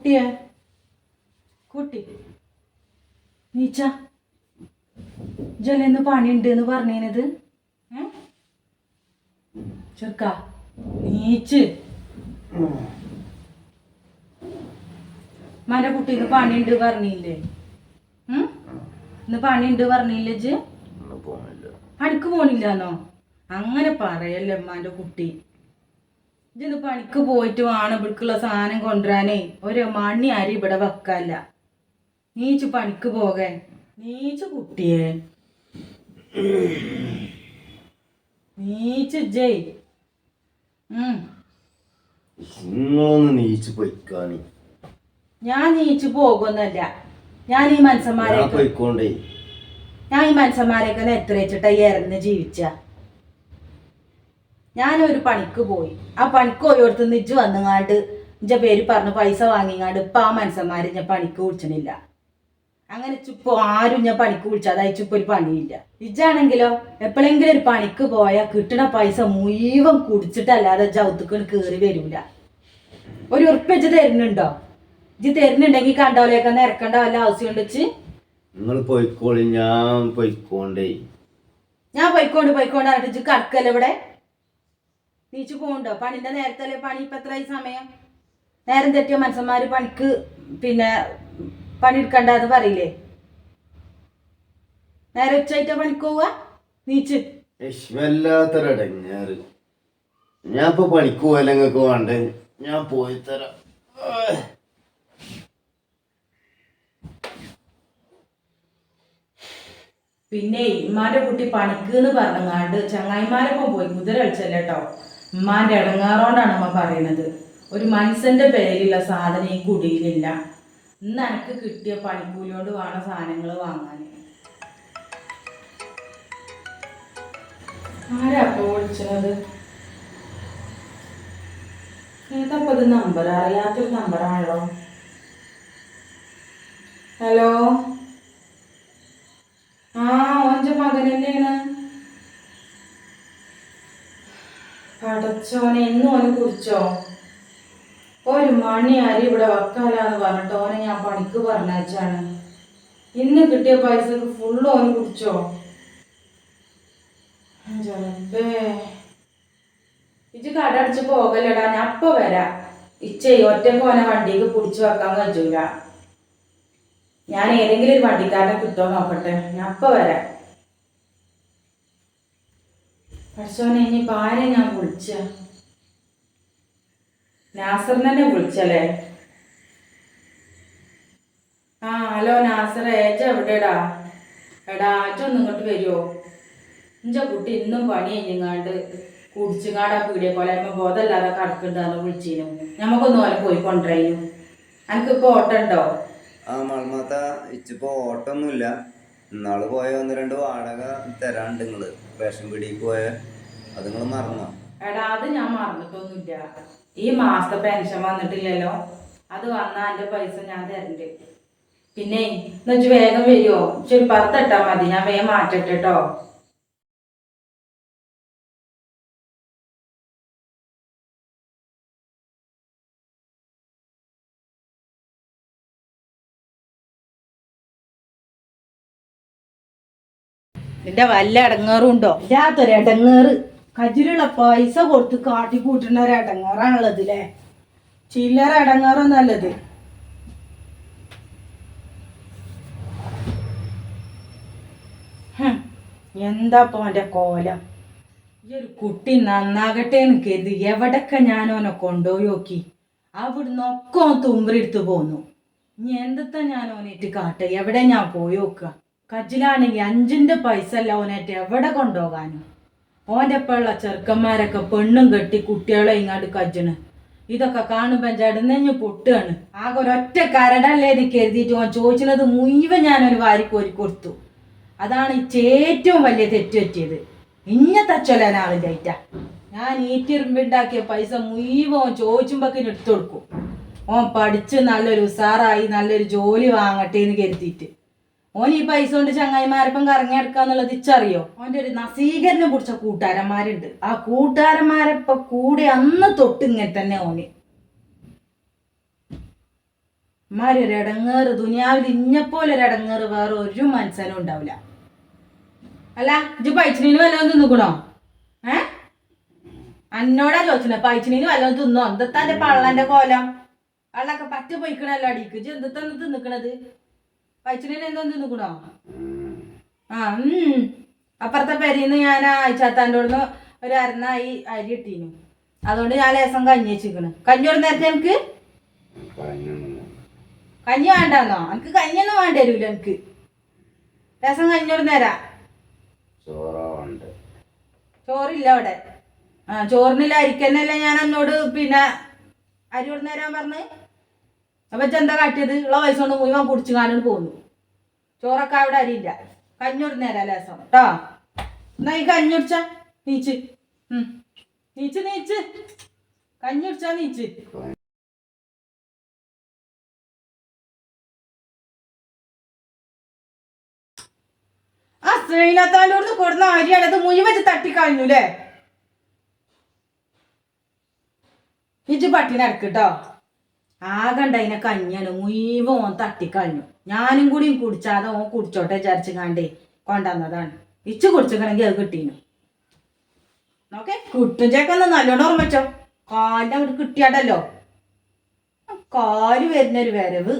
കുട്ടിയെ. കുട്ടി. നീച്ച. ജലന്ന് പണിയുണ്ട് എന്ന് പറഞ്ഞത് ചെറുക്ക നീച്ച്. മന്റെ കുട്ടി ഇന്ന് പണിയുണ്ട് പറഞ്ഞില്ലേ? ഇന്ന് പണിയുണ്ട് പറഞ്ഞില്ലേ ജ് പണിക്ക് പോണില്ലാന്നോ? അങ്ങനെ പറയല്ലേ അമ്മാന്റെ കുട്ടി. ഇജിന്ന് പണിക്ക് പോയിട്ട് വേണം ഇവിടേക്കുള്ള സാധനം കൊണ്ടുവരാനേ. ഒരു മണി അരി ഇവിടെ വെക്കല്ല നീച്ചു പണിക്ക് പോകാൻ നീച്ചു കുട്ടിയെ. നീച്ചു ജയ് നീച്ച് പൊയ്ക്കാണി ഞാൻ നീച്ചു പോകുന്നല്ല. ഞാൻ ഈ മനസ്സന്മാരെ ഞാൻ ഈ മനസ്സന്മാരെയൊക്കെ എത്ര വെച്ചിട്ടാ ഇറന്ന് ജീവിച്ച? ഞാനൊരു പണിക്ക് പോയി. ആ പണിക്ക് പോയോടത്ത് നിജ് വന്നുങ്ങാണ്ട് ഇഞ്ച പേര് പറഞ്ഞ് പൈസ വാങ്ങിങ്ങാണ്ട് ഇപ്പൊ ആ മനുഷ്യന്മാരെ ഞാൻ പണിക്ക് വിളിച്ചണില്ല. അങ്ങനെ ഇപ്പൊ ആരും ഞാൻ പണിക്ക് വിളിച്ചാൽ ഇപ്പൊ ഒരു പണിയില്ല. ഇജാണെങ്കിലോ എപ്പോഴെങ്കിലും ഒരു പണിക്ക് പോയാൽ കിട്ടണ പൈസ മുഴുവൻ കുടിച്ചിട്ടല്ലാതെ ജൗത്തുക്കൾ കയറി വരൂല. ഒരു ഉറപ്പിച്ച് തരുന്നുണ്ടോ? ഇജ് തരുന്നുണ്ടെങ്കിൽ കണ്ടോലെയൊക്കെ നിരക്കണ്ട വല്ല ആവശ്യം വെച്ച് നിങ്ങൾ പോയിക്കോളി ഞാൻ പോയിക്കോണ്ടേ. ഞാൻ പോയിക്കോണ്ട് പോയിക്കൊണ്ട് ഇജ് കടക്കല്ലേ ഇവിടെ? നീച്ചു പോകണ്ടോ പണിന്റെ നേരത്തല്ലേ പണി? ഇപ്പൊ എത്രയായി സമയം? നേരം തെറ്റിയ മനുഷ്യന്മാര് പണിക്ക് പിന്നെ പണിയെടുക്കണ്ട എന്ന് പറയില്ലേ? നേരെ ഉച്ചയായിട്ടാ പണിക്ക് പോവാ നീച്ച്. വല്ലാത്തൊരടങ്ങാറ് ഞാൻ ഇപ്പൊ പണിക്ക് പോയാലും നിങ്ങൾക്ക് വേണ്ടേ? ഞാൻ പോയി തരാം. പിന്നെ ഇമ്മാന്റെ കുട്ടി പണിക്ക് എന്ന് പറഞ്ഞങ്ങാണ്ട് ചങ്ങായിമാരൊപ്പം പോയി. കുതിര ഉമ്മാന്റെ ഇടങ്ങാറോണ്ടാണ് ഉമ്മ പറയണത്. ഒരു മനുഷ്യന്റെ പേരിലുള്ള സാധനം ഈ കുടിയിലില്ല. ഇന്ന് എനിക്ക് കിട്ടിയ പണിക്കൂലിയോട് വേണം സാധനങ്ങൾ വാങ്ങാൻ ആരാ വിളിച്ചത് ഏതപ്പോ ഇത് നമ്പർ അറിയാത്തൊരു നമ്പറാണല്ലോ ഹലോ ആ ഓന്റെ മകൻ പടച്ചോനെ എന്നും ഓന് കുറിച്ചോ? ഒരു മണി അരി ഇവിടെ വക്കാലാന്ന് പറഞ്ഞിട്ട് ഓനെ ഞാൻ പണിക്ക് പറഞ്ഞാണ് ഇന്ന് കിട്ടിയ പൈസക്ക് ഫുള്ള് ഓന് കുറിച്ചോ? ഇജ് കട അടിച്ച് പോകലടാ ഞാൻ അപ്പൊ വരാം. ഇച്ചേ ഒറ്റയ്ക്ക് ഓനെ വണ്ടിക്ക് പിടിച്ചു വെക്കാൻ കഴിയൂല ഞാൻ ഏതെങ്കിലും ഒരു വണ്ടിക്കാരനെ കിട്ടോ നോക്കട്ടെ. ഞാൻ അപ്പൊ വരാം. പഠിച്ചോനെ ഇനി ആരെ ഞാൻ വിളിച്ച? നാസറിനെ വിളിച്ചല്ലേ? ആ ഹലോ നാസർ ഏച്ച എവിടെടാ എടാ അച്ഛൻ ഇങ്ങോട്ട് വരുമോ ഇഞ്ച കുട്ടി ഇന്നും പണി കഴിഞ്ഞാണ്ട് കുടിച്ചുങ്ങാടാ പീടിയ അമ്മ ബോധമല്ലാതെ കടക്കുന്നുണ്ടെന്ന് വിളിച്ചിരുന്നു നമുക്കൊന്ന് പോലെ പോയി കൊണ്ടുവരായിരുന്നു എനിക്കിപ്പോ ഓട്ടം ഉണ്ടോ? ആ മൾമാത്ത ഇച്ചിപ്പോ ഓട്ടൊന്നുമില്ല. ഇന്നാൾ പോയ ഒന്ന് രണ്ട് വാടക തരാണ്ട് നിങ്ങൾ റേഷൻ പീടിക്ക് പോയ അത് നിങ്ങൾ മറന്നോ? എടാ അത് ഞാൻ മറന്നിട്ടൊന്നുമില്ല ഈ മാസത്തെ പെൻഷൻ വന്നിട്ടില്ലല്ലോ. അത് വന്നാ എന്റെ പൈസ ഞാൻ തരണ്ട്. പിന്നെ എന്നുവെച്ച് വേഗം വരുമോ ശരി പത്തെട്ടാ മതി. ഞാൻ വേഗം മാറ്റട്ടെ നിന്റെ വല്ല ഇടങ്ങേറും ഉണ്ടോ ഇല്ലാത്തൊരു ഇടങ്ങേറ് കജിലുള്ള പൈസ കൊടുത്ത് കാട്ടി കൂട്ടുന്ന ഒരു ഇടങ്ങേറാണുള്ളത് അല്ലേ ചില്ലറ ഇടങ്ങേറൊന്നല്ലത് നല്ലത് എന്താപ്പോ എന്റെ കോലം? ഈ ഒരു കുട്ടി നന്നാകട്ടെ എന്ന് കരുതി എവിടൊക്കെ ഞാനോനെ കൊണ്ടുപോയി നോക്കി? അവിടുന്ന് ഒക്കെ തുമ്പരെടുത്ത് പോന്നു. ഇനി എന്താ ഞാൻ ഇട്ട് കാട്ടെ? എവിടെ ഞാൻ പോയി നോക്കുക? കജിലാണെങ്കിൽ അഞ്ചിന്റെ പൈസ അല്ല ഓനായിട്ട് എവിടെ കൊണ്ടുപോകാനും? ഓന്റെ ഒപ്പമുള്ള ചെറുക്കന്മാരൊക്കെ പെണ്ണും കെട്ടി കുട്ടികളെ ഇങ്ങോട്ട് കജ്ജണ്. ഇതൊക്കെ കാണുമ്പോൾ ജടനെഞ്ഞ് പൊട്ടുകയാണ്. ആകെ ഒരൊറ്റ കരടല്ലേ കരുതിയിട്ട് ഓൻ ചോദിച്ചത് മുഴുവൻ ഞാനൊരു വാരി കോരി കൊടുത്തു. അതാണ് ഏറ്റവും വലിയ തെറ്റ് പറ്റിയത്. ഇഞ്ഞ തച്ചൊല്ലാൻ ആളില്ലായിട്ട ഞാൻ ഈറ്റിറുമ്പുണ്ടാക്കിയ പൈസ മുഴുവൻ ഓൻ ചോദിച്ചുമ്പോക്കിന് എടുത്തു കൊടുക്കും. ഓൻ പഠിച്ച് നല്ലൊരു ഉസാറായി നല്ലൊരു ജോലി വാങ്ങട്ടെ എന്ന് കരുതിയിട്ട്. ഓൻ ഈ പൈസ കൊണ്ട് ചങ്ങായിമാരപ്പം കറങ്ങി എടുക്കാന്നുള്ളത് ഇച്ചറിയോ? ഓന്റെ ഒരു നസീകരണം കുറിച്ച കൂട്ടുകാരന്മാരുണ്ട്. ആ കൂട്ടുകാരന്മാരെപ്പം കൂടെ അന്ന് തൊട്ട് ഇങ്ങനെ തന്നെ ഓന്. ഇമാരൊരു ഇടങ്ങേറ് ദുനിയാവിൽ ഇഞ്ഞപ്പോലെ ഒരു ഇടങ്ങേറ് വേറെ ഒരു മനസ്സിനും ഉണ്ടാവില്ല. അല്ല ഇജ് പൈച്ചിനീന് വല്ലതും തിന്നുക്കണോ? ഏ? അന്നോടാ ചോദിച്ചത് പൈച്ചിനീന് വല്ലതും തിന്നോ? എന്തെത്താന്റെ പള്ളന്റെ കോലം? അള്ളൊക്കെ പറ്റ പൊയ്ക്കണല്ലോ അടിക്ക്. എന്താ എന്തെത്താന്ന് തിന്നിക്കണത്? പൈച്ചിനീന് എന്തോ തിന്നിക്കണോ ആ അപ്പുറത്തെ പെരീന്ന് ഞാൻ അയച്ചാത്താന്റെ അവിടുന്ന് ഒരു അരനായി അരി ഇട്ടീനു. അതുകൊണ്ട് ഞാൻ ലേസം കഞ്ഞി വെച്ചിരിക്കണ് കഞ്ഞി ഒരു നേരത്തെ എനിക്ക് കഞ്ഞി വേണ്ടെന്നോ? എനിക്ക് കഞ്ഞിയൊന്നും വേണ്ട വരൂല എനിക്ക് ലേസം കഞ്ഞി ഒരു നേരാ ചോറില്ല അവിടെ. ആ ചോറിനില്ല അരിക്കന്നല്ലേ ഞാൻ എന്നോട് പിന്നെ അരി ഒരു നേരം പറഞ്ഞ്? അപ്പൊ എന്താ കാട്ടിയത്? ഉള്ള പൈസ കൊണ്ട് മുഴുവൻ കുടിച്ചു കാനോട് പോന്നു. ചോറൊക്കെ അവിടെ അരിയില്ല. കഞ്ഞൊരു നേരം ലേസം. കേട്ടോ എന്നാ ഈ കഞ്ഞുടിച്ച നീച്ച്. നീച്ച് നീച്ച്. കഞ്ഞുടിച്ചാ നീച്ച്. ആ ശ്രീനാഥാലോട് കൊടുന്ന അരിയാണ് അത് മുഴുവൻ തട്ടിക്കളഞ്ഞു അല്ലേ ഇജ് പട്ടിനടക്ക് കേട്ടോ ആകണ്ട അതിനെ കഞ്ഞാണ് മുഴുവൻ ഓൻ തട്ടിക്കളഞ്ഞു. ഞാനും കൂടിയും കുടിച്ചാതെ ഓൻ കുടിച്ചോട്ടെ വിചാരിച്ചു കണ്ടേ കൊണ്ടുവന്നതാണ്. ഇച്ച് കുടിച്ചിക്കണമെങ്കിൽ അത് കിട്ടീനു. നോക്കെ കിട്ടും ചേക്കൊന്ന് നല്ലോണം ഓർമ്മിച്ചോ കാലിന് അങ്ങോട്ട് കിട്ടിയാട്ടല്ലോ. കാൽ വരുന്നൊരു വരവ്.